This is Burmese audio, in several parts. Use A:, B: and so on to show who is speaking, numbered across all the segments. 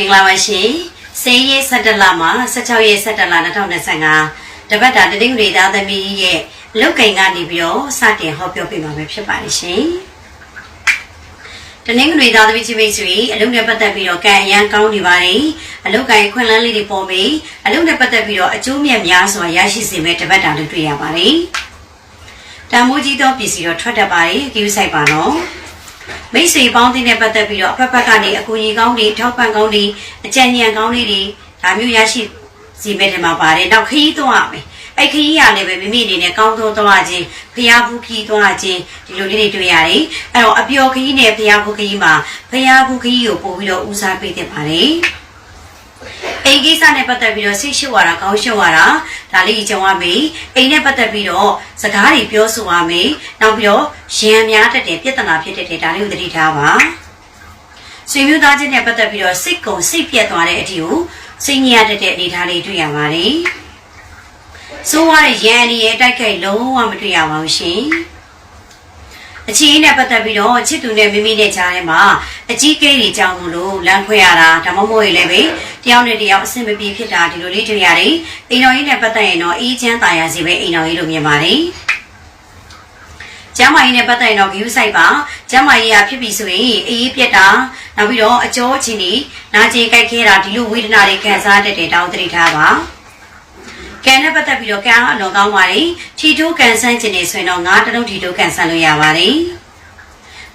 A: မင်္ဂလာပါရှင်။စေရေး17လမှာ16ရက်17လ2025တပတ်တာတတိယရေသားသမီးရဲ့အလုတ်ကိန်ကနေပြီးတော့စတင်ဟောပြောပေးမှာပဲဖြစ်ပါတယ်ရှင်။တနင်္ဂနွေသားသမီးချင်းမိတ်ဆွေအလုတ်နဲ့ပတ်သက်ပြီးတော့ကံအရန်ကောင်းနေပါတယ်။အလုတ်ကိုင်ခွင့်လန်းလေးတွေပေါ်ပြီးအလုတ်နဲ့ပတ်သက်ပြီးတော့အကျိုးမြတ်များစွာရရှိစေမယ့်တပတ်တာလေးတွေ့ရပါတယ်။တန်မိုးကြီးသောပစ္စည်းတော့ထွက်တတ်ပါတယ်။ကြည့်ဆိုင်ပါနော်။ မိတ်ဆွေပေါင်းသင်းနဲ့ပတ်သက်ပြီးတော့အဖက်ဖက်ကနေအကူအညီကောင်းတွေထောက်ပံ့ကောင်းတွေအကြံဉာဏ်ကောင်းလေးတွေဒါမျိုးရရှိစီမဲ့တယ်မှာပါတယ်။နောက်ခရီးသွားရမယ်။အဲ့ခရီးရလည်းပဲမိမိအနေနဲ့ကောင်းသောသွားခြင်းဖျားဘူးခရီးသွားခြင်းဒီလိုလေးတွေတွေ့ရတယ်။အဲ့တော့အပျော်ခရီးနဲ့ဖျားဘူးခရီးမှာဖျားဘူးခရီးကိုပို့ပြီးတော့ဦးစားပေးတင်ပါတယ်။ အိမ်ကိစ္စနဲ့ပတ်သက်ပြီးတော့ဆိတ်ရှုပ်ရတာကောင်းရှုပ်ရတာဒါလေးကြုံရမယ်အိမ်နဲ့ပတ်သက်ပြီးတော့စကားတွေပြောဆိုရမယ်နောက်ပြီးတော့ရံများတတ်တဲ့ပြဿနာဖြစ်တဲ့တဲ့ဒါလေးကိုသတိထားပါဆွေမျိုးသားချင်းနဲ့ပတ်သက်ပြီးတော့စိတ်ကုံစိတ်ပြတ်သွားတဲ့အထီကိုစိတ်ညစ်ရတတ်တဲ့အနေထားလေးတွေ့ရပါတယ်ဆိုးရတဲ့ရံအနေရဲ့တိုက်ခိုက်လုံးဝမတွေ့ရပါဘူးရှင် အချီးနဲ့ပတ်သက်ပြီးတော့ချစ်သူနဲ့မိမိနဲ့ကြားထဲမှာအကြီးကဲတွေကြောင်းလို့လမ်းခွဲရတာဒါမှမဟုတ်ရင်လည်းပဲတယောက်နဲ့တယောက်အဆင်မပြေဖြစ်တာဒီလိုလေးတွေ့ရတယ်အိမ်တော်ကြီးနဲ့ပတ်သက်ရင်တော့အေးချမ်းသာရစီပဲအိမ်တော်ကြီးလို့မြင်ပါတယ်ကျမ်းမာရေးနဲ့ပတ်သက်ရင်တော့ view site ပါကျမ်းမာရေးကဖြစ်ပြီဆိုရင်အေးပြက်တာနောက်ပြီးတော့အကျောချင်းကြီးနာကျင်ကြိုက်ခဲတာဒီလိုဝေဒနာတွေခံစားတတ်တဲ့တောင်းတတိထားပါ ကံနဲ့ပတ်သက်ပြီးတော့ကံအလွန်ကောင်းပါတယ်ထီတိုးကန်ဆန်းခြင်းနေဆိုရင်တော့ငါးတလုံးထီတိုးကန်ဆန်းလို့ရပါတယ်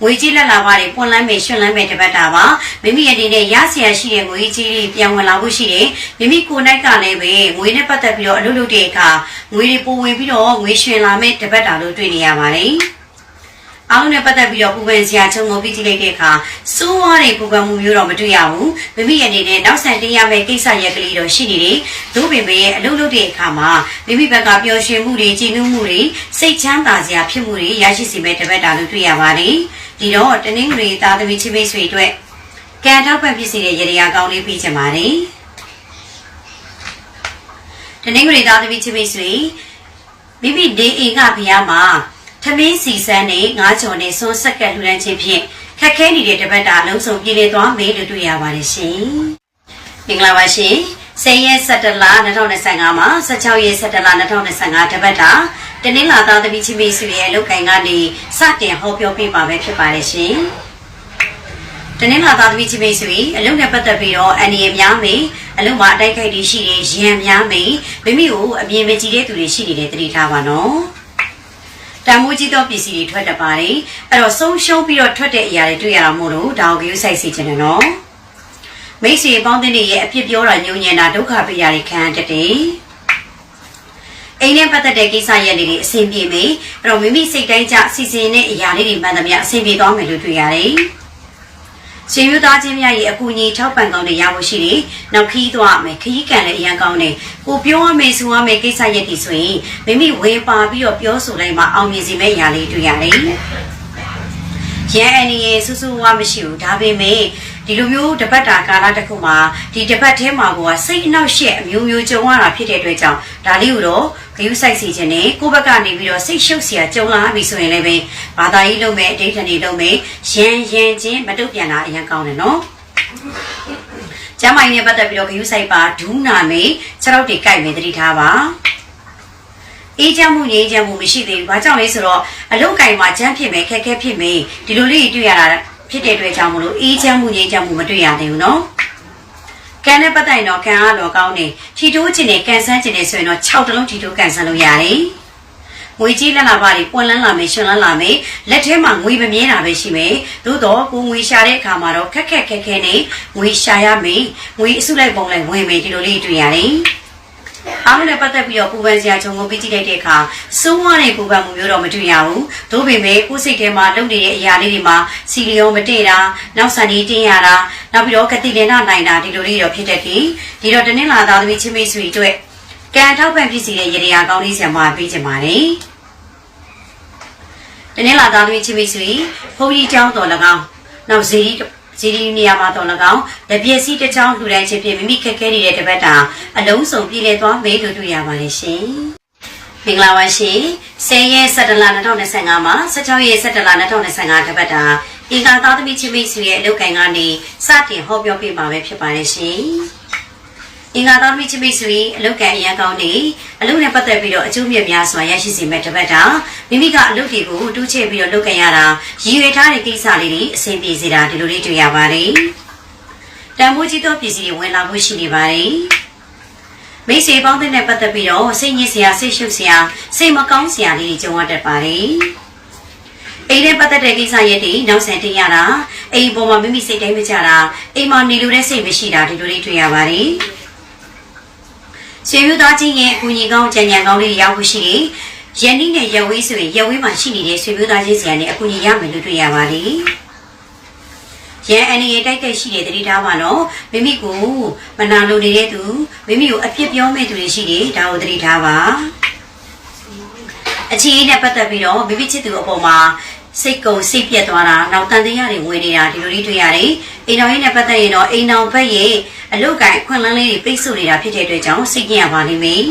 A: ငွေကြီးလက်လာပါတယ်ပွန်လန်းမယ်ရှင်လန်းမယ်တပတ်တာပါမိမိအနေနဲ့ရဆရာရှိတဲ့ငွေကြီးတွေပြန်ဝင်လာဖို့ရှိတယ်မိမိကိုယ်၌ကလည်းပဲငွေနဲ့ပတ်သက်ပြီးတော့အလုပ်လုပ်တဲ့အခါငွေတွေပိုဝင်ပြီးတော့ငွေရှင်လာမယ့်တပတ်တာလို့တွေ့နေရပါတယ် အားလုံးနဲ့ပတ်သက်ပြီးတော့ပူပန်စရာချုံငုံပြီးကြည့်လိုက်တဲ့အခါစိုးဝါးတဲ့ပူပန်မှုမျိုးတော့မတွေ့ရဘူးမိမိအနေနဲ့နောက်ဆန်တင်ရမယ့်ကိစ္စရက်ကလေးတော့ရှိနေတယ်သို့ပေမဲ့အလုပ်လုပ်တဲ့အခါမှာမိမိဘက်ကပျော်ရွှင်မှုတွေကြည်နူးမှုတွေစိတ်ချမ်းသာစရာဖြစ်မှုတွေရရှိစေမယ့်တပတ်တာလို့တွေ့ရပါတယ်ဒီတော့တနင်္ဂနွေသားသမီးချင်းမိတ်ဆွေအတွက်ကံထောက်ပံ့ဖြစ်စေတဲ့ရေရာကောင်းလေးပြီးချင်ပါတယ်တနင်္ဂနွေသားသမီးချင်းမိတ်ဆွေမိမိနေအိမ်ကဖျားမှာထ မင်းစီစန်းနဲ့ငါးချော်နဲ့စွန်းဆက်ကက်လှူဒန်းခြင်းဖြင့်ခက်ခဲနေတဲ့တပတ်တာအလုံးစုံပြည်နေသွားမယ်လို့တွေ့ရပါတယ်ရှင်မင်္ဂလာပါရှင်10ရက်17လ2025မှာ16ရက်17လ2025တပတ်တာတနင်္လာသားသမီးချင်းမိတ်ဆွေရဲ့လုတ်ကင်ကနေစတင်ဟောပြောပေးပါပဲဖြစ်ပါတယ်ရှင်တနင်္လာသားသမီးချင်းမိတ်ဆွေအလုပ်နဲ့ပတ်သက်ပြီးတော့အန်ဒီရများမေအလုပ်မှာအတိုက်ခိုက်တွေရှိတယ်ရံများမေမိမိကိုအမြင်မကြည့်တဲ့သူတွေရှိနေတဲ့တတိထားပါနော် တန်မိုးကြီးသောပစ္စည်းတွေထွက်တတ်ပါတယ်အဲ့တော့ဆုံးရှုံးပြီးတော့ထွက်တဲ့အရာတွေတွေ့ရတာမို့လို့ဒါကိုကြိုးဆိုင်စီခြင်းနဲ့နော်မိတ်ဆွေပေါင်းတဲ့နေရဲ့အဖြစ်ပြောတာညုံညံတာဒုက္ခပေးရာတွေခံရတတ်တယ်အိမ်နဲ့ပတ်သက်တဲ့ကိစ္စရပ်လေးတွေအဆင်ပြေပြီအဲ့တော့မိမိစိတ်တိုင်းကျစီစဉ်တဲ့အရာလေးတွေမှန်သမျှအဆင်ပြေသွားမယ်လို့တွေ့ရတယ် ဆွေမျိုးသားချင်းများရဲ့အကူအညီထောက်ပံ့ကောင်းတွေရဖို့ရှိတယ်။နောက်ခီးသွားမယ်ခီးကန်လည်းအရန်ကောင်းတယ်။ကိုပြောရမယ်ဆိုရမယ်ကိစ္စရပ်တွေဆိုရင်မိမိဝေပါပြီးတော့ပြောဆိုလိုက်မှအောင်မြင်စေမယ့်အရာလေးတွေ့ရတယ်။ရန်အနေရဲ့ဆူဆူဝါမရှိဘူးဒါပေမဲ့ ဒီလိုမျိုးတပတ်တာကာလတစ်ခုမှာဒီတပတ်ထဲမှာကိုကစိတ်အနှောက်အယှက်အမျိုးမျိုးကြုံရတာဖြစ်တဲ့အတွက်ကြောင့်ဒါလေးကိုတော့ဂယုစိုက်စီခြင်းနဲ့ကိုယ့်ဘက်ကနေပြီးတော့စိတ်ရှုပ်เสียကြုံလာပြီဆိုရင်လည်းပဲဘာသာရေးလုပ်မယ်အဋ္ဌာန်တွေလုပ်မယ်ရန်ရန်ချင်းမတုတ်ပြန်တာအရင်ကောင်းတယ်နော်ကျမ်းမိုင်းနဲ့ပတ်သက်ပြီးတော့ဂယုစိုက်ပါဒူးနာမေခြေထောက်တွေကြိုက်မယ်သတိထားပါအေးချမ်းမှုငြိမ်းချမ်းမှုမရှိသေးဘူး။ဘာကြောင့်လဲဆိုတော့အလုတ်ကင်မှာချမ်းဖြစ်မယ်ခက်ခဲဖြစ်မယ်ဒီလိုလေးတွေ့ရတာ ဖြစ်တဲ့အတွက်ကြောင့်မလို့အေးချမ်းမှုငြိမ်းချမ်းမှုမတွေ့ရသေးဘူးနော်။ကံနဲ့ပတ်သက်ရင်တော့ကံအားတော့ကောင်းတယ်။ထီတိုးခြင်းနဲ့ကံဆန်းခြင်းနဲ့ဆိုရင်တော့6တလုံးထီတိုးကံဆန်းလို့ရတယ်။ငွေကြီးလက်လာပါတွေပွင့်လန်းလာမယ်ရှင်လန်းလာမယ်လက်ထဲမှာငွေမမြဲတာပဲရှိမယ်သို့တော့ကိုငွေရှာတဲ့အခါမှာတော့ခက်ခက်ခက်ခဲနဲ့ငွေရှာရမယ်ငွေအစုလိုက်ပုံလိုက်ဝင်မယ်ဒီလိုလေးတွေ့ရတယ် အားလုံးနဲ့ပတ်သက်ပြီးတော့ပူပန်စရာခြုံငုံပြီးကြည့်လိုက်တဲ့အခါစိုးဝါးတဲ့ပူပန်မှုမျိုးတော့မတွေ့ရဘူး။သို့ပေမဲ့ကိုယ်စိတ်ထဲမှာလုံနေတဲ့အရာလေးတွေမှာစီလျောမတည့်တာ၊နောက်ဆန်ကြီးတင်းရတာ၊နောက်ပြီးတော့ကတိလင်နာနိုင်တာဒီလိုလေးတော့ဖြစ်တတ်တယ်။ဒီတော့တနင်္လာသားသမီးချင်းမိတ်ဆွေတို့ကံထောက်ပံ့ဖြစ်စီတဲ့ရေရာကောင်းလေးဆရာမပေးချင်ပါတယ်။တနင်္လာသားသမီးချင်းမိတ်ဆွေဘုန်းကြီးကျောင်းတော်၎င်းနောက်ဇေယျ ဇီဒီနေရာမှာတော်၎င်းလက်ပြည့်စည်းတစ်ချောင်းလှူဒန်းခြင်းဖြင့်မိမိခက်ခဲနေတဲ့တပတ်တာအလုံးစုံပြည်လည်သွားမယ်လို့တွေ့ရပါတယ်ရှင်။မင်္ဂလာပါရှင်။10ရက်17လ2025မှာ16ရက်17လ2025တပတ်တာအင်္ဂါသားသမီးချင်းမိတ်ဆွေရဲ့အလုပ်ကိုင်ကနေစတင်ဟောပြောပေးမှာပဲဖြစ်ပါတယ်ရှင်။ အင်္ဂါသားသမီးချင်းမိတ်ဆွေအလုပ်ကိုင်အရန်ကောင်းနေအလုပ်နဲ့ပတ်သက်ပြီးတော့အကျိုးမြတ်များစွာရရှိစေမဲ့တပတ်တာမိမိကအလုပ်တွေကိုတူးချဲ့ပြီးတော့လုပ်ကိုင်ရတာရည်ရွယ်ထားတဲ့ကိစ္စလေးတွေအဆင်ပြေစေတာဒီလိုလေးတွေ့ရပါတယ်။တန်ဖိုးကြီးသောပစ္စည်းတွေဝင်လာဖို့ရှိနေပါတယ်။မိတ်ဆွေပေါင်းတဲ့နဲ့ပတ်သက်ပြီးတော့စိတ်ညစ်စရာစိတ်ရှုပ်စရာစိတ်မကောင်းစရာလေးတွေကြုံရတတ်ပါတယ်။အိမ်နဲ့ပတ်သက်တဲ့ကိစ္စရက်တွေနောက်ဆက်တင်ရတာအိမ်ပေါ်မှာမိမိစိတ်တိုင်းမကြတာအိမ်မှာနေလို့တဲ့စိတ်မရှိတာဒီလိုလေးတွေ့ရပါတယ်။ ဆွေမျိုးသားချင်းရဲ့အကူအညီကောင်းကြံကြံကောင်းလေးတွေရောက်ဖို့ရှိတယ်။ယနေ့နဲ့ရက်ဝေးဆိုရင်ရက်ဝေးမှာရှိနေတဲ့ဆွေမျိုးသားချင်းစီကနေအကူအညီရမယ်လို့တွေ့ရပါတယ်။ရန်အနေနဲ့တိုက်ခိုက်ရှိတဲ့တတိထားမှာတော့မိမိကိုမနာလိုနေတဲ့သူမိမိကိုအပြစ်ပြောမဲ့သူတွေရှိတယ်ဒါကိုတတိထားပါအခြေအနေနဲ့ပတ်သက်ပြီးတော့မိမိချစ်သူအပေါ်မှာစိတ်ကုံစိတ်ပြက်သွားတာနောက်တန်တရားတွေဝင်နေတာဒီလိုလေးတွေ့ရတယ်အိမ်တော်ရေးနဲ့ပတ်သက်ရင်တော့အိမ်တော်ဘက်ရဲ့ အလုတ်ကန်ခွန်လန်းလေးတွေပိတ်ဆို့နေတာဖြစ်တဲ့အတွက်ကြောင့်စိတ်ကြင်ရပါလိမ့်မယ်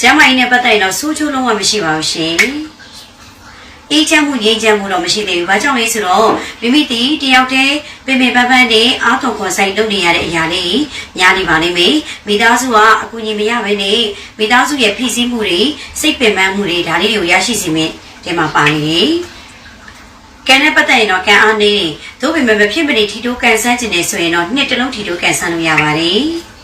A: ကျမ်းမာရေးနဲ့ပတ်သက်ရင်တော့စိုးချိုးလုံးဝမရှိပါဘူးရှင်အေးချမ်းမှုငြိမ်းချမ်းမှုတော့မရှိသေးဘူး။ဘာကြောင့်လဲဆိုတော့မိမိတီတယောက်တည်းပင်ပင်ပန်းပန်းနဲ့အားသွန်ခွန်ဆိုင်လုပ်နေရတဲ့အရာလေးညာနေပါလိမ့်မယ်။မိသားစုကအကူအညီမရဘဲနဲ့မိသားစုရဲ့ဖိစီးမှုတွေစိတ်ပင်ပန်းမှုတွေဒါလေးတွေကိုရရှိစေမယ်ဒီမှာပါနေတယ်။ ကံနဲ့ပတ်သက်ရင်တော့ကံအားနေတယ်။သို့ပေမဲ့မဖြစ်မနေထီတိုးကန်ဆန်းကျင်နေဆိုရင်တော့နှစ်တလုံးထီတိုးကန်ဆန်းလို့ရပါတယ်။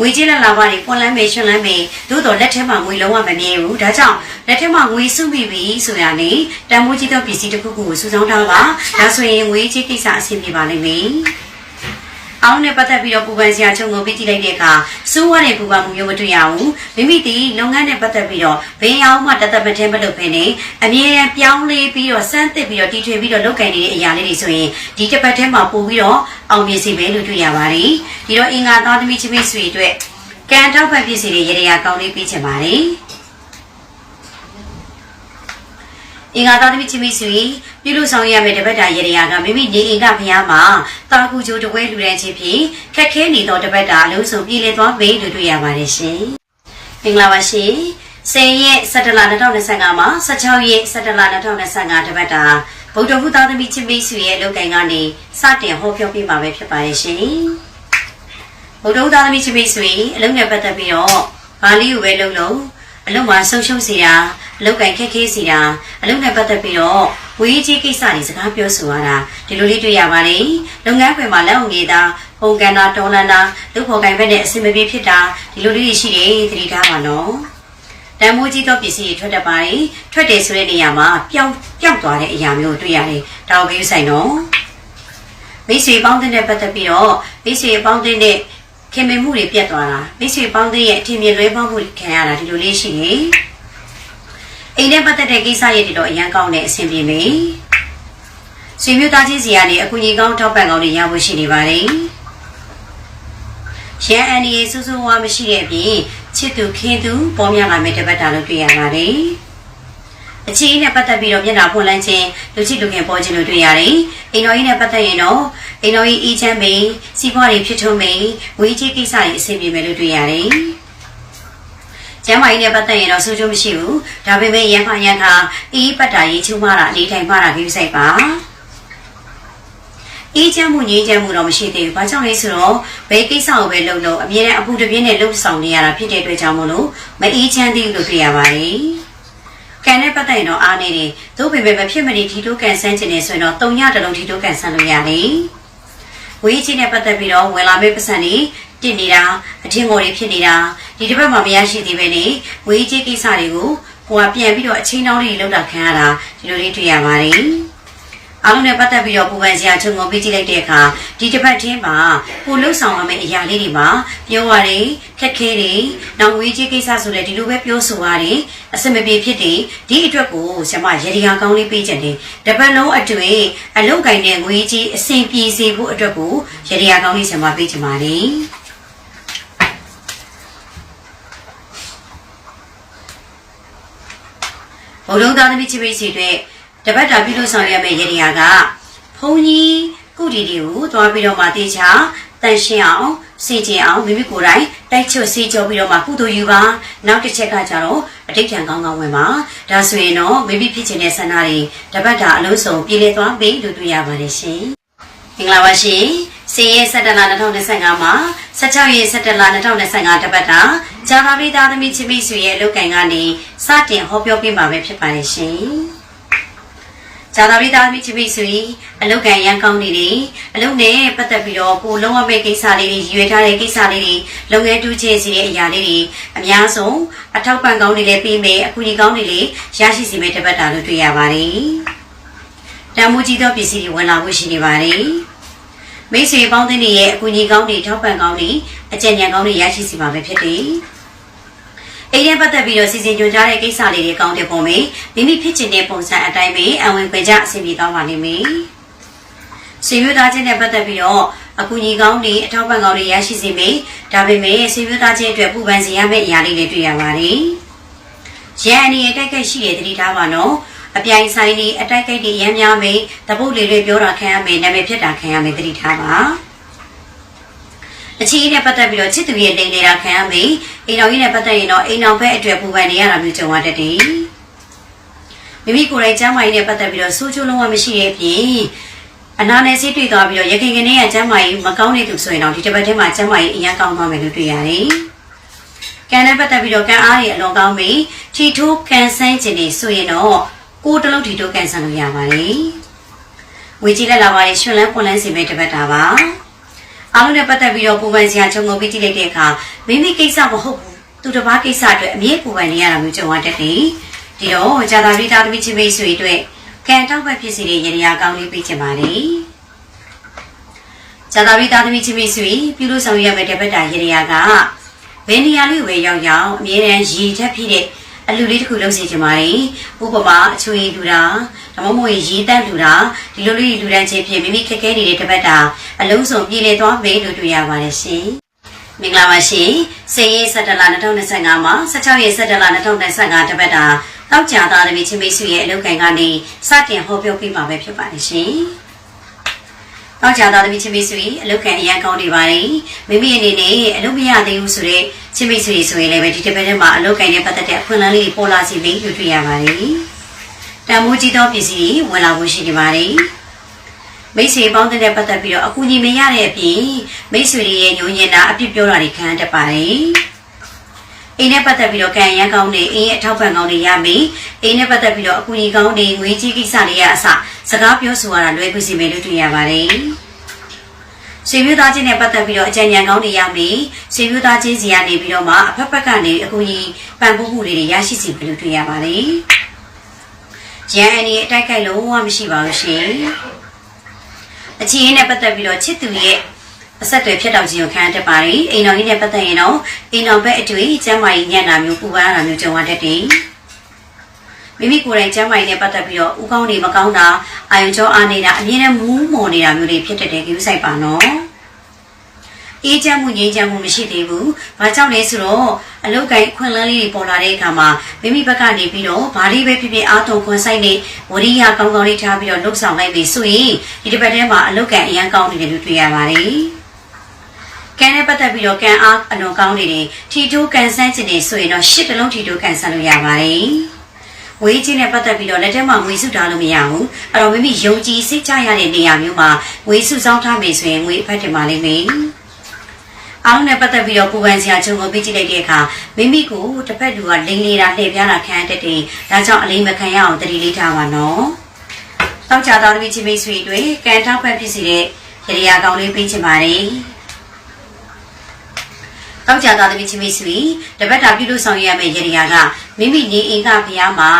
A: ငွေကြေးလက်လာပါတွေပွန်လန်းမေရှင်လန်းမေသို့တော်လက်ထဲမှာငွေလုံးဝမမြဲဘူးဒါကြောင့်လက်ထဲမှာငွေစုမိပြီဆိုရနေတန်မိုးကြီးသောပစ္စည်းတစ်ခုခုကိုစုဆောင်းထားပါဒါဆိုရင်ငွေကြေးကိစ္စအဆင်ပြေပါလိမ့်မယ် အောင်းနဲ့ပတ်သက်ပြီးတော့ပူပန်စရာချုံကိုပြကြည့်လိုက်တဲ့အခါစိုးရတဲ့ပူပန်မှုမျိုးမတွေ့ရဘူးမိမိဒီလုပ်ငန်းနဲ့ပတ်သက်ပြီးတော့ဘင်းအောင်မှတသက်မထင်းမလုပ်ဖ ೇನೆ အမြဲတမ်းပြောင်းလဲပြီးတော့စမ်းသစ်ပြီးတော့တီထွင်ပြီးတော့လုပ်ကင်နေတဲ့အရာလေးတွေဆိုရင်ဒီတစ်ပတ်ထဲမှာပို့ပြီးတော့အောင်မြင်စေမယ်လို့တွေ့ရပါတယ်ဒီတော့အင်္ဂါသားသမီးချင်းမိတ်ဆွေအတွက်ကံတောက်ဖက်ပစ္စည်းတွေရေရာကောင်းလေးပေးချင်ပါတယ် အင်္ဂါသားသမီးချင်းမိတ်ဆွေပြုလို့ဆောင်ရမယ့်တပတ်တာရေရာကမိမိနေအိမ်ကဖျားမှာတာကူချိုတဝဲလူတဲ့ချင်းဖြင့်ခက်ခဲနေသောတပတ်တာအလုံးစုံပြည်လည်သွားမေးလို့တွေ့ရပါတယ်ရှင်မင်္ဂလာပါရှင်10ရက်17လ2025မှာ16ရက်17လ2025တပတ်တာဗုဒ္ဓဘုသားသမီးချင်းမိတ်ဆွေရဲ့အလုပ်ကိုင်ကနေစတင်ဟောပြောပြမှာပဲဖြစ်ပါတယ်ရှင်ဗုဒ္ဓဘုသားသမီးချင်းမိတ်ဆွေအလုပ်နဲ့ပတ်သက်ပြီးတော့ဘာလေးကိုပဲလုပ်လို့အလုပ်မှာဆုံးရှုံးစေတာအ လုပ်ကိုင်ခက်ခဲစေတာအလုပ်နဲ့ပတ်သက်ပြီးတော့ဝေးကြီးကိစ္စတွေစကားပြောဆိုရတာဒီလိုလေးတွေ့ရပါတယ်လုပ်ငန်းခွင်မှာလက်အောင်နေတာပုံကန်တာတော်လန်တာလုပ်ဖို့ကင်ဘက်နဲ့အဆင်မပြေဖြစ်တာဒီလိုလေးတွေရှိတယ်သတိထားပါနော်တန်မိုးကြီးသောပစ္စည်းတွေထွက်တတ်ပါတယ်ထွက်တယ်ဆိုတဲ့နေရာမှာပျောက်ပျောက်သွားတဲ့အရာမျိုးတွေ့ရတယ်ဒါကိုပြောဆိုင်နော်မိတ်ဆွေပေါင်းတဲ့ပတ်သက်ပြီးတော့မိတ်ဆွေပေါင်းတဲ့ခင်မင်မှုတွေပြတ်သွားတာမိတ်ဆွေပေါင်းတဲ့ရဲ့အထင်မြင်လွဲပေါင်းမှုခံရတာဒီလိုလေးရှိနေ အိမ်နဲ့ပတ်သက်တဲ့ကိစ္စရဲ့တွေတော့အရန်ကောင်းတဲ့အဆင်ပြေမေဆွေမျိုးသားချင်းစီကနေအကူအညီကောင်းထောက်ပံ့ကောင်းတွေရဖို့ရှိနေပါတယ်ရန်အန်ဒီရေစူးစူးဝါမရှိတဲ့အပြင်ချစ်သူခင်သူပေါ်များလာမယ့်တပတ်တာလို့တွေ့ရပါတယ်အချီးနဲ့ပတ်သက်ပြီးတော့မျက်နှာဖွင့်လန်းခြင်းလူချစ်လူခင်ပေါ်ခြင်းလို့တွေ့ရတယ်။အိမ်တော်ကြီးနဲ့ပတ်သက်ရင်တော့အိမ်တော်ကြီးအေးချမ်းမိန်စီးပွားရေးဖြစ်ထွန်းမိန်ဝေးကြီးကိစ္စတွေအဆင်ပြေမယ်လို့တွေ့ရတယ်။ ကျမ်းမာရေးနဲ့ပတ်သက်ရင်တော့ဆိုးကျိုးမရှိဘူး။ဒါပေမဲ့ရန်ခါရန်ခါအေးပတ်တာရေးချိုးမတာအနေထိုင်မတာကြီးစိုက်ပါ။အေးချမ်းမှုငြိမ်းချမ်းမှုတော့မရှိသေးဘူး။ဘာကြောင့်လဲဆိုတော့ဘယ်ကိစ္စကိုပဲလုပ်လို့အမြဲတမ်းအပူတပြင်းနဲ့လှုပ်ဆောင်နေရတာဖြစ်တဲ့အတွက်ကြောင့်မလို့မအေးချမ်းသေးဘူးလို့တွေ့ရပါတယ်။ကန်နဲ့ပတ်သက်ရင်တော့အားနေတယ်။သို့ပေမဲ့မဖြစ်မနေထီတိုးကန်ဆန်းခြင်းနေဆိုရင်တော့တုံညတလုံးထီတိုးကန်ဆန်းလို့ရတယ်။ဝေးချင်းနဲ့ပတ်သက်ပြီးတော့ဝင်လာမယ့်ပတ်စံတွေတင်နေတာအထင်ပေါ်တွေဖြစ်နေတာ ဒီတစ်ပတ်မှာမရရှိသေးပဲနေဝေးချင်းကိစ္စတွေကိုကိုကပြန်ပြီးတော့အချင်းတောင်းတွေလောက်တာခံရတာဒီလိုလေးတွေ့ရပါတယ်။အားလုံးနဲ့ပတ်သက်ပြီးတော့ပူပန်စရာချုံငုံပေးကြည့်လိုက်တဲ့အခါဒီတစ်ပတ်ချင်းမှာကိုလှုပ်ဆောင်ရမယ့်အရာလေးတွေမှာပြောရတယ်ခက်ခဲတယ်နောက်ဝေးကြီးကိစ္စဆိုတဲ့ဒီလိုပဲပြောဆိုရတယ်အစမပြေဖြစ်တယ်ဒီအတွက်ကိုဆရာမရေဒီယာကောင်းလေးပေးချက်တယ်တပတ်လုံးအတွင်းအလုတ်ကင်တဲ့ငွေကြီးအဆင်ပြေစေဖို့အတွက်ကိုရေဒီယာကောင်းလေးဆရာမပေးချင်ပါတယ် ဘုံလုံးသားသမီးချစ်မိတ်ဆွေတွေတပတ်တာပြုလို့ဆောင်ရမယ့်ရည်ရည်ကဘုံကြီးကုတီတွေကိုသွားပြီးတော့မှတေချာတန်ရှင်းအောင်စေကျင်အောင်မိမိကိုယ်တိုင်တိုက်ချွတ်စေကြောပြီးတော့မှကုသိုလ်ယူပါနောက်တစ်ချက်ကကြတော့အတိတ်ကံကောင်းကောင်းဝင်ပါဒါဆိုရင်တော့မိမိဖြစ်ချင်တဲ့ဆန္ဒတွေတပတ်တာအလုံးစုံပြည့်လည်သွားပြီလို့တွေ့ရပါတယ်ရှင်မင်္ဂလာပါရှင်စေရဲ17လ2025မှာ 16ရက်17လ2025တပတ်တာဂျာပါပိသားသမီးချင်းမိတ်ဆွေရဲ့အလုပ်ကံကနေစတင်ဟောပြောပေးမှာပဲဖြစ်ပါတယ်ရှင်ဂျာသာပိသားသမီးချင်းမိတ်ဆွေအလုပ်ကံရန်ကောင်းနေတယ်အလုပ်နဲ့ပတ်သက်ပြီးတော့ကိုလုံးဝမဲ့ကိစ္စလေးတွေရည်ရွယ်ထားတဲ့ကိစ္စလေးတွေလုပ်ငန်းတူးချဲစီတဲ့အရာလေးတွေအများဆုံးအထောက်ပံ့ကောင်းတွေလည်းပြီးမယ်အကူအညီကောင်းတွေလည်းရရှိစီမယ်တပတ်တာလို့တွေ့ရပါတယ်တန်မိုးကြီးသောပစ္စည်းတွေဝင်လာဖို့ရှိနေပါတယ် မိတ်ဆွေပေါင်းသင်းတွေရဲ့အကူအညီကောင်းတွေထောက်ပံ့ကောင်းတွေအကြံဉာဏ်ကောင်းတွေရရှိစီမှာပဲဖြစ်တယ်အိမ်ထဲပတ်သက်ပြီးတော့စီစဉ်ကြိုကြားတဲ့ကိစ္စလေးတွေကောင်းတဲ့ပုံမေမိမိဖြစ်ချင်တဲ့ပုံစံအတိုင်းပဲအဝင်ခွင့်ကြအဆင်ပြေသွားပါလိမ့်မယ်။ဆွေမျိုးသားချင်းနဲ့ပတ်သက်ပြီးတော့အကူအညီကောင်းတွေအထောက်ပံ့ကောင်းတွေရရှိစေမယ်။ဒါပေမဲ့ဆွေမျိုးသားချင်းအတွက်ပူပန်စေရမယ့်အရာလေးတွေတွေ့ရပါတယ်။ရန်အနေနဲ့တိုက်ခိုက်ရှိတဲ့တတိထားပါနော်။ အပြိုင်ဆိုင်တွေအတိုက်ခိုက်တွေရမ်းများမယ်။တပုတ်လေးတွေပြောတာခံရမယ်။နာမည်ဖြစ်တာခံရမယ်တတိထားပါ။အချီးနဲ့ပတ်သက်ပြီးတော့ချစ်သူရဲ့လိန်နေတာခံရမယ်အိမ်တော်ကြီးနဲ့ပတ်သက်ရင်တော့အိမ်တော်ဘက်အတွက်ပူပန်နေရတာမျိုးကြုံရတတ်တယ်မိမိကိုယ်တိုင်ကျမ်းမာရေးနဲ့ပတ်သက်ပြီးတော့ဆိုးချိုးလုံးဝမရှိရဲ့ပြင်အနာနဲ့ဆေးတွေ့သွားပြီးတော့ရခင်ကနေကကျမ်းမာရေးမကောင်းတဲ့သူဆိုရင်တော့ဒီတစ်ပတ်ထဲမှာကျမ်းမာရေးအရင်ကောင်းသွားမယ်လို့တွေ့ရတယ်ကံနဲ့ပတ်သက်ပြီးတော့ကံအားတွေအလွန်ကောင်းပြီထီထိုးကန်ဆန်းခြင်းတွေဆိုရင်တော့ ကိုယ်တလုံးထီထိုးကန်ဆန်းလို့ရပါတယ်ဝေကြီးလက်လာပါရဲ့ရှင်လန်းပွန်လန်းစီမဲ့တပတ်တာပါအားလုံးနဲ့ပတ်သက်ပြီးတော့ပူပန်စရာခြုံငုံပြီးကြည့်လိုက်တဲ့အခါမိမိကိစ္စမဟုတ်ဘူးသူတစ်ပါးကိစ္စအတွက်အမြဲပူပန်နေရတာမျိုးကြုံရတတ်တယ်ဒီတော့ဂျာတာရီတာသမီးချင်းမိတ်ဆွေအတွက်ကံတောက်ဘက်ဖြစ်စီတဲ့ရေရာကောင်းလေးပေးချင်ပါလေဂျာတာရီတာသမီးချင်းမိတ်ဆွေပြုလို့ဆောင်ရွက်ရမယ့်တပတ်တာရေရာကဘယ်နေရာလေးကိုပဲရောက်ရောက်အမြဲတမ်းရေထက်ဖြစ်တဲ့ အလူလေးတစ်ခုလုပ်စီချင်ပါလေဥပမာအချွေလူတာဒါမှမဟုတ်ရေတန့်လူတာဒီလိုလေးလူတန်းချင်းဖြစ်မိမိခက်ခဲနေတဲ့တပတ်တာအလုံးစုံပြည်လည်သွားမယ်လို့တွေ့ရပါတယ်ရှင်မင်္ဂလာပါရှင်စေရေး17လ2025မှာ16ရက်17လ2025တပတ်တာတောက်ကြသားတပည့်ချင်းမိတ်ဆွေရဲ့အလုပ်ကိုင်ကနေစတင်ဟောပြောပြပါမယ်ဖြစ်ပါတယ်ရှင် တော့ကြာသားသမီးချင်းမိတ်ဆွေအလုပ်ကန်အရန်ကောင်းနေပါလေမိမိအနေနဲ့အလုပ်မရသေးဘူးဆိုတော့ချင်းမိတ်ဆွေဆိုရင်လည်းဒီတစ်ပတ်ထဲမှာအလုပ်ကန်နဲ့ပတ်သက်တဲ့အခွင့်အလမ်းလေးပေါ်လာစီပြီလို့တွေ့ရပါတယ်တန်မိုးကြီးသောပစ္စည်းတွေဝင်လာဖို့ရှိနေပါတယ်မိတ်ဆွေပေါင်းတဲ့ပတ်သက်ပြီးတော့အကူအညီမရတဲ့အပြင်မိတ်ဆွေတွေရဲ့ညှို့ညင်တာအပြစ်ပြောတာတွေခံရတတ်ပါတယ် အိမ်နဲ့ပတ်သက်ပြီးတော့ကံရမ်းကောင်းနေအိမ်ရဲ့အထောက်ပံ့ကောင်းတွေရမယ်အိမ်နဲ့ပတ်သက်ပြီးတော့အကူအညီကောင်းတွေငွေကြီးကိစ္စတွေရအစစကားပြောဆိုရတာလွယ်ကူစီမယ်လို့တွေ့ရပါတယ်ဆွေမျိုးသားချင်းနဲ့ပတ်သက်ပြီးတော့အကြံဉာဏ်ကောင်းတွေရမယ်ဆွေမျိုးသားချင်းစီကနေပြီးတော့မှအဖက်ဖက်ကနေအကူအညီပံ့ပိုးမှုတွေရရှိစီမယ်လို့တွေ့ရပါတယ်ရန်အနေအတိုက်ခိုက်လုံးဝမရှိပါဘူးရှင်အချီးနဲ့ပတ်သက်ပြီးတော့ချစ်သူရဲ့ အဆက်တွေဖြစ်တော့ခြင်းကိုခံရတတ်ပါတယ်အိမ်တော်ကြီးနဲ့ပတ်သက်ရင်တော့အိမ်တော်ဘက်အတွေ့ကျမ်းမာရေးညံ့တာမျိုးပူပန်တာမျိုးကြုံရတတ်တယ်မိမိကိုယ်တိုင်ကျမ်းမာရေးနဲ့ပတ်သက်ပြီးတော့ဥကောင်းတွေမကောင်းတာအာယုံကြောအားနေတာအမြဲတမ်းမူးမော်နေတာမျိုးတွေဖြစ်တတ်တယ်ကြည့်ဆိုင်ပါနော်အေးချမ်းမှုငြိမ်းချမ်းမှုမရှိသေးဘူး။ဘာကြောင့်လဲဆိုတော့အလုတ်ကိုင်းခွင့်လန်းလေးတွေပေါ်လာတဲ့အခါမှာမိမိဘက်ကနေပြီးတော့ဘာလေးပဲဖြစ်ဖြစ်အားထုတ်ခွန်ဆိုင်နေဝရိယကောင်းကောင်းလေးထားပြီးတော့လှုပ်ဆောင်လိုက်ပြီဆိုရင်ဒီတစ်ပတ်ထဲမှာအလုတ်ကိုင်းအရန်ကောင်းနေတယ်လို့တွေ့ရပါတယ်။ ကံနဲ့ပတ်သက်ပြီးတော့ကံအားအလွန်ကောင်းနေတယ်ထီတိုးကန်ဆန်းခြင်းနေဆိုရင်တော့ရှစ်တလုံးထီတိုးကန်ဆန်းလို့ရပါတယ်ဝေးကြီးနဲ့ပတ်သက်ပြီးတော့လက်ထက်မှာငွေစုထားလို့မရဘူးအဲ့တော့မိမိယုံကြည်စိတ်ချရတဲ့နေရာမျိုးမှာငွေစုဆောင်ထားမယ်ဆိုရင်ငွေအဖက်တင်ပါလိမ့်မယ်အားလုံးနဲ့ပတ်သက်ပြီးတော့ပူပန်စရာချုံကိုပြကြည့်လိုက်တဲ့အခါမိမိကိုတစ်ဖက်လူကလိန်နေတာလှည့်ပြားတာခံရတတ်တယ်ဒါကြောင့်အလိမ်မခံရအောင်တတိလေးထားပါနော်တောက်ကြတော်တပည့်ချင်းမိတ်ဆွေတွေကံထောက်ဖက်ဖြစ်စီတဲ့ရေရာကောင်းလေးပေးချင်ပါတယ် တောက်ကြသားသမီးချင်းမိတ်ဆွေတပတ်တာပြုလို့ဆောင်ရွက်ရမယ့်ရေရာကမိမိနေအိမ်ကဖျားမှာ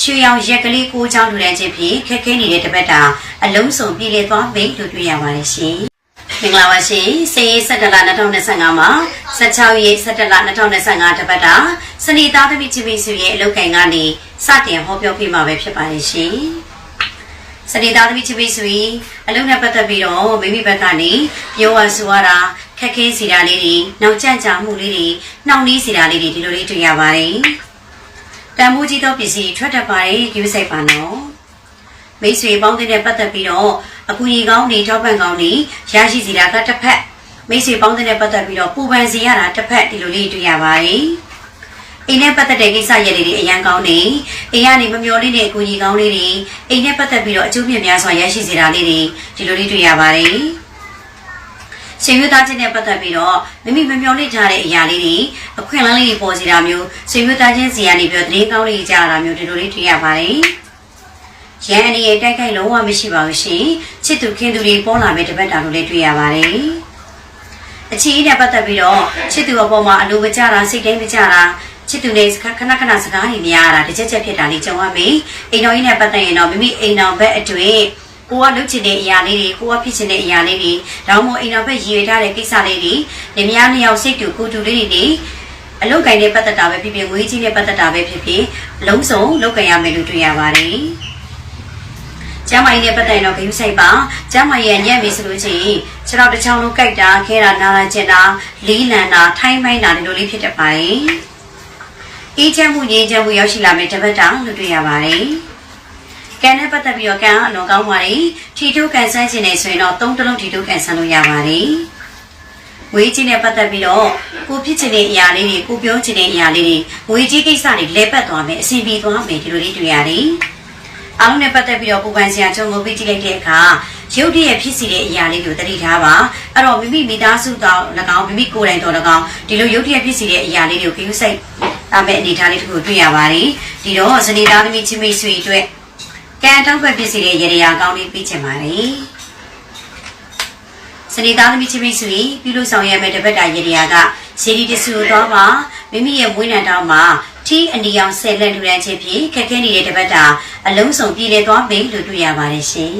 A: ရွှေရောင်ရက်ကလေးကိုချောင်းလူတန်းချင်းဖြင့်ခက်ခဲနေတဲ့တပတ်တာအလုံးစုံပြည်လေသွားပြီလို့တွေ့ရပါတယ်ရှင်မင်္ဂလာပါရှင်စေရေး17လ2025မှာ16ရက်17လ2025တပတ်တာစနေသားသမီးချင်းမိတ်ဆွေရဲ့အလုပ်ကိုင်ကနေစတင်ဟောပြောပြမှာပဲဖြစ်ပါတယ်ရှင်စနေသားသမီးချင်းမိတ်ဆွေအလုပ်နဲ့ပတ်သက်ပြီးတော့မိမိဘက်ကနေပြောဝဆိုရတာ ခက်ခဲစီတာလေးတွေနောက်ကျကြမှုလေးတွေနှောင့်နှီးစီတာလေးတွေဒီလိုလေးတွေ့ရပါတယ်တန်ဖိုးကြီးသောပစ္စည်းထွက်တတ်ပါတယ်ကြိုးစိုက်ပါနော်မိတ်ဆွေပေါင်းတဲ့ပတ်သက်ပြီးတော့အကူကြီးကောင်းနေထောက်ပံ့ကောင်းနေရရှိစီတာကတစ်ဖက်မိတ်ဆွေပေါင်းတဲ့ပတ်သက်ပြီးတော့ပူပန်စီရတာတစ်ဖက်ဒီလိုလေးတွေ့ရပါတယ်အိမ်နဲ့ပတ်သက်တဲ့ကိစ္စရည်တွေအရန်ကောင်းနေအိမ်ကနေမမျော်လင့်တဲ့အကူအညီကောင်းလေးတွေအိမ်နဲ့ပတ်သက်ပြီးတော့အကျိုးမြတ်များစွာရရှိစေတာလေးတွေဒီလိုလေးတွေ့ရပါတယ် ရှင်ရွသားချင်းနဲ့ပတ်သက်ပြီးတော့မိမိမမျော်လင့်ကြတဲ့အရာလေးတွေအခွင့်အလမ်းလေးတွေပေါ်စီတာမျိုးရှင်ရွသားချင်းစီကနေပြီးတော့တရင်ကောင်းလေးကြားရတာမျိုးဒီလိုလေးတွေ့ရပါတယ်ရန်အနေနဲ့တိုက်ခိုက်လုံးဝမရှိပါဘူးရှင်ချစ်သူခင်သူတွေပေါ်လာမဲ့တပတ်တာလို့လည်းတွေ့ရပါတယ်အချီးနဲ့ပတ်သက်ပြီးတော့ချစ်သူအပေါ်မှာအလိုမကျတာစိတ်တိုင်းမကျတာချစ်သူနဲ့ခဏခဏစကားတွေများရတာတစ်ချက်ချက်ဖြစ်တာလေးကြုံရမယ်အိမ်တော်ကြီးနဲ့ပတ်သက်ရင်တော့မိမိအိမ်တော်ဘက်အတွင်း ကိုကလုပ်ချင်တဲ့အရာလေးတွေကိုကဖြစ်ချင်တဲ့အရာလေးတွေဒါမှမဟုတ်အိမ်တော်ဘက်ရည်ရွယ်ထားတဲ့ကိစ္စလေးတွေလင်မယားနှစ်ယောက်စိတ်တူကိုယ်တူလေးတွေအလုတ်ကင်နဲ့ပတ်သက်တာပဲဖြစ်ဖြစ်ငွေကြီးနဲ့ပတ်သက်တာပဲဖြစ်ဖြစ်လုံးစုံလုတ်ကင်ရမယ်လို့တွေ့ရပါတယ်ကျမ်းမာရေးနဲ့ပတ်သက်ရင်တော့ဂရုစိုက်ပါကျမ်းမာရေးညံ့ပြီဆိုလို့ရှိရင်ခြေထောက်တစ်ချောင်းလုံးကြိုက်တာခဲတာနာတာကျင်တာလီးလန်တာထိုင်းမိုင်းတာဒီလိုလေးဖြစ်တတ်ပါတယ်အေးချမ်းမှုငြိမ်းချမ်းမှုရောက်ရှိလာမယ်တပတ်တောင်လို့တွေ့ရပါတယ် ကံနဲ့ပတ်သက်ပြီးတော့ကံအလွန်ကောင်းပါတယ်ထီတိုးကန်ဆန်းခြင်းနေဆိုရင်တော့သုံးတလုံးထီတိုးကန်ဆန်းလို့ရပါတယ်ငွေကြီးနဲ့ပတ်သက်ပြီးတော့ကိုဖြစ်ချင်တဲ့အရာလေးတွေကိုပြောချင်တဲ့အရာလေးတွေငွေကြီးကိစ္စတွေလဲပတ်သွားမယ်အဆင်ပြေသွားမယ်ဒီလိုလေးတွေ့ရတယ်အားလုံးနဲ့ပတ်သက်ပြီးတော့ပူပန်စရာချုံကိုပြီးကြည့်လိုက်တဲ့အခါရုပ်တရက်ဖြစ်စီတဲ့အရာလေးကိုသတိထားပါအဲ့တော့မိမိမိသားစုတော်၎င်းမိမိကိုယ်တိုင်တော်၎င်းဒီလိုရုပ်တရက်ဖြစ်စီတဲ့အရာလေးတွေကိုဂရုစိုက်အမဲ့အနေထားလေးတစ်ခုတွေ့ရပါတယ်ဒီတော့ဇနီးသားသမီးချင်းမိတ်ဆွေအတွက် ကံတောက်ဘက်ဖြစ်စီတဲ့ရေရာကောင်းလေးပြီးချင်ပါတယ်စနေသားသမီးချင်းမိတ်ဆွေပြုလို့ဆောင်ရမယ့်တပတ်တာရေရာကစီဒီတဆူသွားပါမိမိရဲ့မွေးနံတောင်းမှာထီးအနီအောင်ဆယ်လက်လူရန်ချင်းဖြင့်ခက်ခဲနေတဲ့တပတ်တာအလုံးစုံပြည်လည်သွားပြီလို့တွေ့ရပါတယ်ရှင်